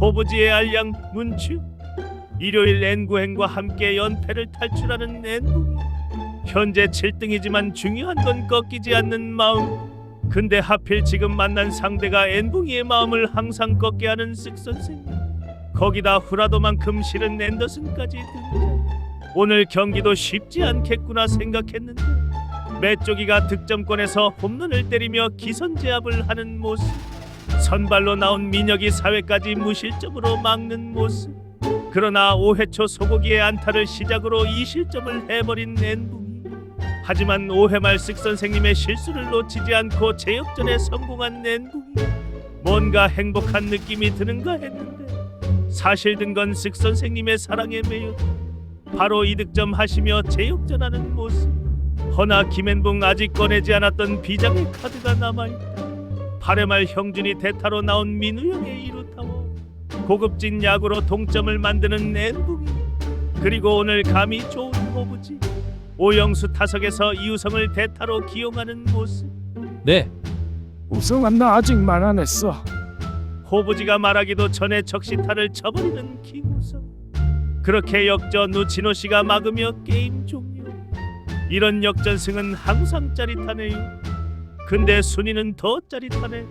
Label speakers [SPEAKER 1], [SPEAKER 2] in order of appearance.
[SPEAKER 1] 호부지의 알량 문추. 일요일 N구행과 함께 연패를 탈출하는 N구 현재 7등이지만 중요한 건 꺾이지 않는 마음. 근데 하필 지금 만난 상대가 N붕이의 마음을 항상 꺾게 하는 쓱 선생. 거기다 후라도만큼 싫은 앤더슨까지 등장. 오늘 경기도 쉽지 않겠구나 생각했는데. 메쪼기가 득점권에서 홈런을 때리며 기선제압을 하는 모습 선발로 나온 민혁이 사회까지 무실점으로 막는 모습. 그러나 5회 초 소고기의 안타를 시작으로 2실점을 해버린 낸붕이. 하지만 5회 말 쓱 선생님의 실수를 놓치지 않고 제역전에 성공한 낸붕이. 뭔가 행복한 느낌이 드는가 했는데 사실 든 건 쓱 선생님의 사랑에 매여 바로 이득점 하시며 제역전하는 모습. 허나 김앤붕 아직 꺼내지 않았던 비장의 카드가 남아있다 8회 말 형준이 대타로 나온 민우 형의 2루타워 고급진 야구로 동점을 만드는 낸붕이. 그리고 오늘 감이 좋은 호부지. 오영수 타석에서 이우성을 대타로 기용하는 모습.
[SPEAKER 2] 네,
[SPEAKER 3] 우승아 나 아직 말 안 했어.
[SPEAKER 1] 호부지가 말하기도 전에 적시타를 쳐버리는 김우성. 그렇게 역전 후 진호 씨가 막으며 게임 종료. 이런 역전승은 항상 짜릿하네요 근데 순이는 더 짜릿하네.